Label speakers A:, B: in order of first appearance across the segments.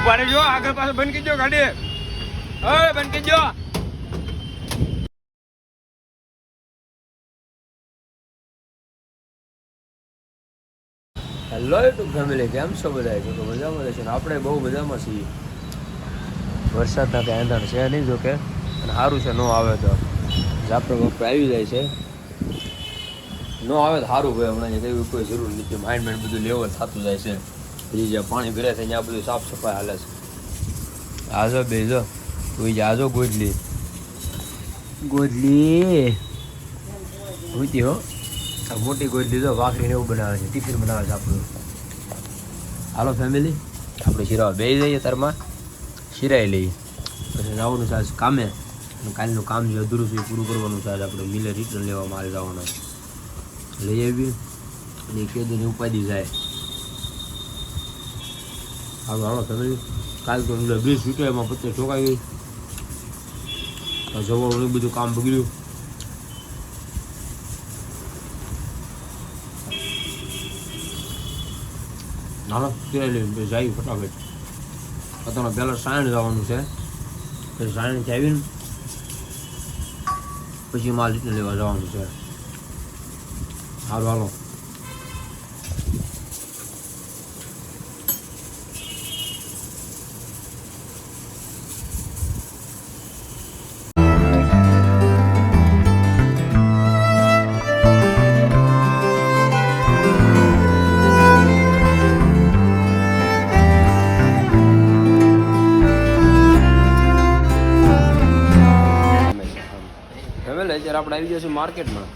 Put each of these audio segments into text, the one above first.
A: ઊભા રહેજો. આગળ પાછળ બંધ કીજો ગાડી. હવે બંધ કીજો.
B: હેલો યુટ્યુબ ફેમિલી કેમ છો બધા? તો મજામાં રહેશે ને? આપણે બહુ મજામાં છીએ. વરસાદના કાંઈ એંધાણ છે નહીં જો કે. અને સારું છે, ન આવે તો. આપણે બાપટો આવી જાય છે. ન આવે તો સારું ભાઈ, હમણાં અહીંયા કોઈ જરૂર નથી. માઇન્ડ માઇન્ડ બધું લેવલ થતું જાય છે. પછી જ્યાં પાણી ભરાય છે, ત્યાં બધું સાફ સફાઈ હાલે છે. આજો બેજો તું જાજો ગોજલી ગોજલી ભૂતી હો. મોટી ગોજલી જો ભાખરીને એવું બનાવે છે, ટિફિન બનાવે છે આપણું. હાલો ફેમિલી આપણે શિરાવા બે જઈએ તારમાં. શિરાઈ લઈએ. પછી જવાનું આજ કામે. અને કાલનું કામ જે અધૂરું છે પૂરું કરવાનું આજ આપણે મિલે રિટર્ન લેવા મારે જવાનું લઈ આવીએ. અને કેદુની ઉપાધિ જાય. હાલો હાલો તમે કાલ તો બ્રિજ છૂટ્યો એમાં પત્તે ઠોકાઈ ગઈ જવાનું બધું કામ બગડ્યું. નાનો લઈને જાય ફટાફટ. અત્યારે પહેલાં સાયણ જવાનું છે. પછી સાયણથી આવીને પછી માલ રિટર્ન લેવા જવાનું છે. હાલો હાલો. આપણે આવી ગયા છીએ માર્કેટમાં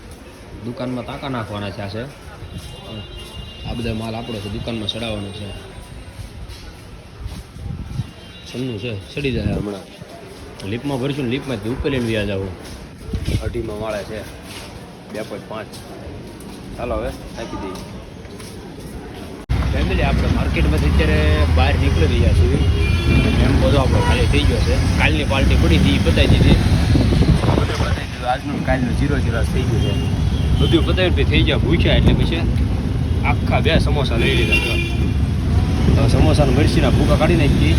B: દુકાનમાં તાકા નાખવાના છે છે. આ બધા માલ આપણો છે, દુકાનમાં ચડાવવાનો છે. છન્નું છે, ચડી જાય હમણાં. લીપમાં ભરશું ને લીપમાંથી ઉપર લઈને વ્યાજ આવું. અઢીમાં વાળે છે, બે પોઈન્ટ પાંચ. ચાલો હવે નાખી દઈએ ફેમિલી આપણે માર્કેટમાંથી અત્યારે બહાર નીકળી રહ્યા છીએ. એમ બધો આપણો ખાલી થઈ ગયો છે. કાલની પાર્ટી પડી હતી બતાવી દીધી. દીધું આજનું કાલનું જીરો જીરો થઈ ગયું છે. બધું પતાવી થઈ ગયા ભૂખ્યા એટલે પછી આખા બે સમોસા લઈ લીધા તો. સમોસાના મરસીના ભૂકા કાઢી નાખી,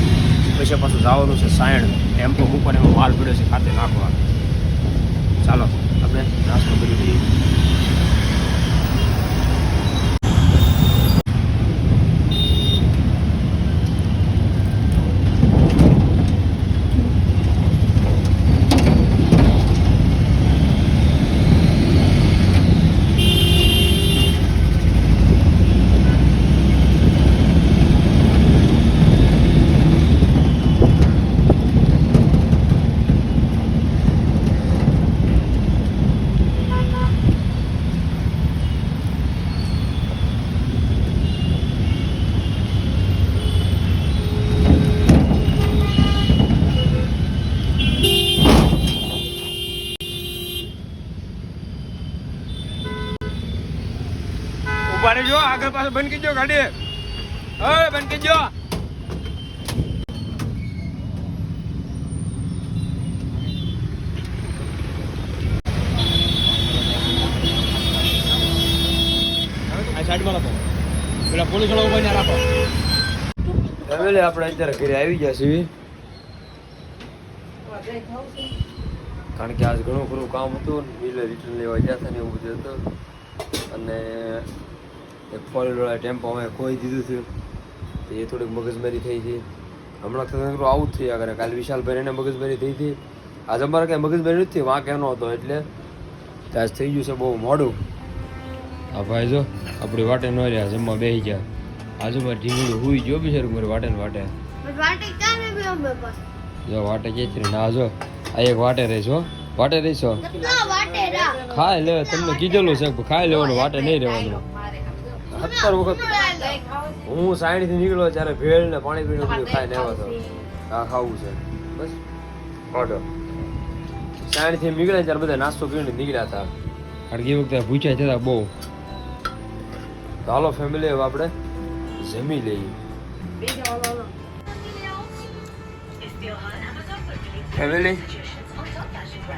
B: પછી પાછું જવાનું છે સાયણ. ટેમ્પો મૂકવાનો એમાં માલ પડ્યો છે, ખાતે નાખવા ચાલો, આપણે નાસ્તો કરી દઈએ
A: ઊભા જો આગળ પાછળ બંધ કીજો ગાડી. હવે બંધ
B: કરી ફેમિલી આપણે અત્યારે ઘરે આવી ગયા છીએ. કારણ કે આજ ઘણું ખરું કામ હતું બિલ રિટર્ન લેવા ગયા હતા ને એવું બધું હતું. અને એક ફોર વાળા ટેમ્પો અમે ખોઈ દીધું હતું તો એ થોડીક મગજમારી થઈ હતી હમણાં તો થોડું આવું જ થયા કરે કાલે વિશાલભાઈ એને મગજમારી થઈ હતી. આજે અમારે કાંઈ મગજમારી નથી વાંક એનો હતો એટલે આજ થઈ ગયું છે બહુ મોડું. આ ભાઈ જો આપણી વાટે ન રહ્યા જમવા બેસી ગયા. આજુબાજુ ઢીંગડું હુઈ ગયો બિચારું મારી વાટે ને વાટે. જો વાટે કે ના જો આ એક વાટે રહીશો? વાટે રહીશો ખાઈ લે તમને કીધેલું છે ખાઈ લેવાનું વાટે નહીં રહેવાનું. સત્તર વખત હું સાઈડથી નીકળ્યો ત્યારે ભેળ ને પાણી પીણું બધું ખાઈને આવ્યો હતો. આ ખાવું છે. બસ ઓર્ડર. સાઈડથી નીકળ્યા ત્યારે બધા નાસ્તો પીને નીકળ્યા હતા. કારણ કે એ વખતે ભૂખ્યા જતા બહુ. તો હાલો ફેમિલી હવે આપણે જમી લઈએ. ફેમિલી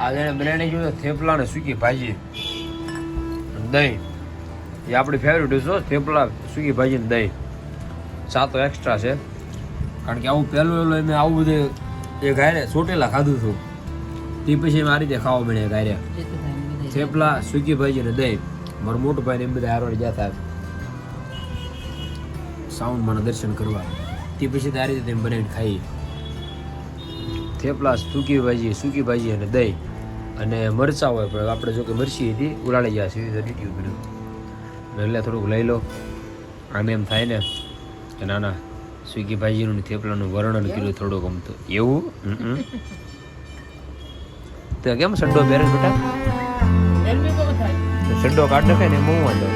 B: આજે એને જોયું થેપલા ને સૂકી ભાજી દહીં. એ આપણી ફેવરેટ ડિશ હો, થેપલા સૂકી ભાજી ને દહીં. ચા તો એક્સ્ટ્રા છે. કારણ કે આવું પહેલું પહેલું મેં આવું બધું એ ગાયરે ચોટેલા ખાધું હતું. તે પછી એમ આ રીતે ખાવા મળ્યા ગાયરે. થેપલા સૂકી ભાજી અને દહીં. મારું મોટું ભાઈ એમ બધા હારવાડ જતા સાઉન્ડ મને દર્શન કરવા. તે પછી આ રીતે તેમ બનાવીને ખાઈ. થેપલા સૂકી ભાજી સૂકી ભાજી અને દહીં. અને મરચાં હોય પણ આપણે જો કે મરચી હતી, ઉલાળી ગયા છે તો ડીટ્યું કર્યું મેં એટલે થોડુંક લઈ લો. આમ એમ થાય ને કે ના ના સ્વીગી ભાજીનું થેપલાનું વર્ણન કર્યું થોડુંક ગમતું એવું? તો કેમ સડ્ડો બેરે બેટા? તો સડ્ડો કાઢ નાખે ને એમાં હું વાંધો.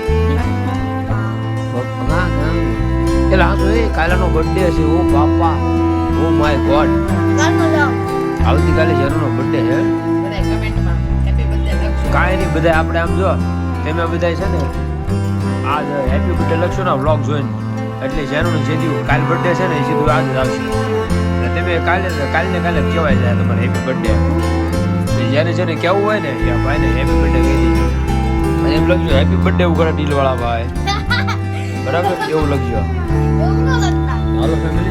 B: એટલે આ જોઈએ કાલાનો બર્થડે છે. ઓ બાપા. Oh my God. આવતીકાલે જરૂરનો બર્થડે છે? કાંઈ નહીં બધા આપણે આમ જો. તમે બધા છે ને આજ હેપી બર્થડે લખશો ને વ્લોગ જોઈને. એટલે જેનું જે દિવસ કાલ બર્થડે છે ને એ સીધું આજ જ આવશે. એટલે તમે કાલે કાલે ને કાલે કહેવાય જાય તમારે હેપી બર્થડે જેને જેને કહેવું હોય ને કે ભાઈને હેપી બર્થડે કહી દીધું અને એમ લખજો હેપી બર્થડે એવું કરે ડીલવાળા ભાઈ. બરાબર? એવું લખજો. હાલો ફેમિલી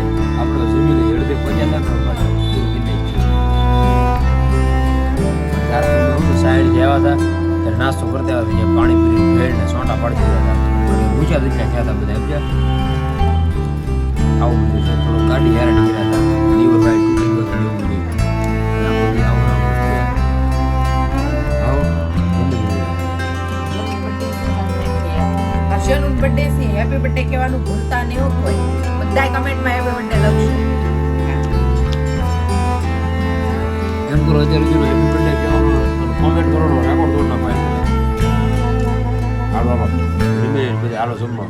B: ઊંચા દીકરા ગયા હતા બધા સમજ્યા? આવું બધું છે. થોડું ગાડી હેરાન કર્યા હતા લીવર તૂટી ગયો હતું એવું બધું. છે.
C: હર્ષનું બર્થડે છે. હેપી બર્થડે કહેવાનું ભૂલતા નહીં હોય બધા કમેન્ટમાં હેપી બર્થડે લખશું
B: એમ કરો અત્યારે જો હેપી બર્થડે કહેવાનું કોમેન્ટ કરવાનો રેકોર્ડ હાલો હાલો. ધીમે બધા હાલો જમવા.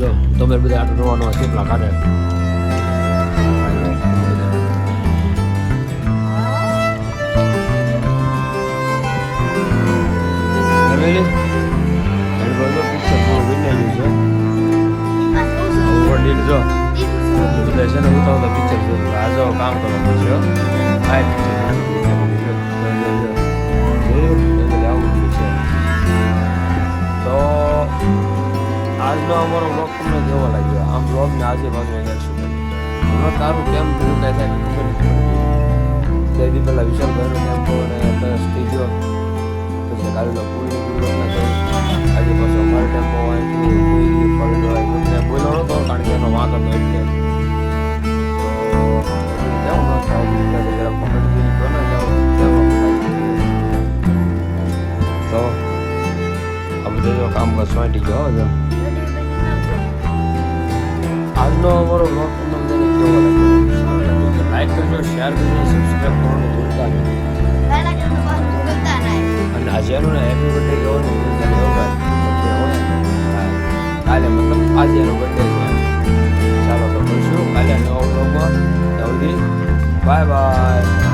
B: જો તમે બધા આટલું નવા નવા થેપલા કાઢે? લાગ્યો આજુબાજુ બ્લોગ છું કરશું હમણાં તારું કેમ થયું કાંઈ થાય ખબર નથી પડતી. પહેલાં દી પહેલા વિશાલભાઈનો કેમ્પો અને પ્લસ ગયો. પછી કાલે પૂરી પૂરી ના આજે પાછો અમારો ટેમ્પો હોય, કોઈ પડી હોય તમને બોલો નહોતો કારણ કે એનો વાંક હતો એટલે. તો કેવું ન કામ એટલે જરા ગયો કરી આજનો અમારો બ્લોગ તમને બધાને કેવો લાગ્યો? લાઈક કરજો શેર કરજો સબસ્ક્રાઈબ કરવાનું ભૂલતા નહીં. અને આજે એનું ને હેપી બર્થડે કહેવાનું ભૂલતા નહીં. કાલે મતલબ આજે એનો બર્થડે છે. ચાલો, તો મળશું કાલે નવા બ્લોગમાં સુધી બાય બાય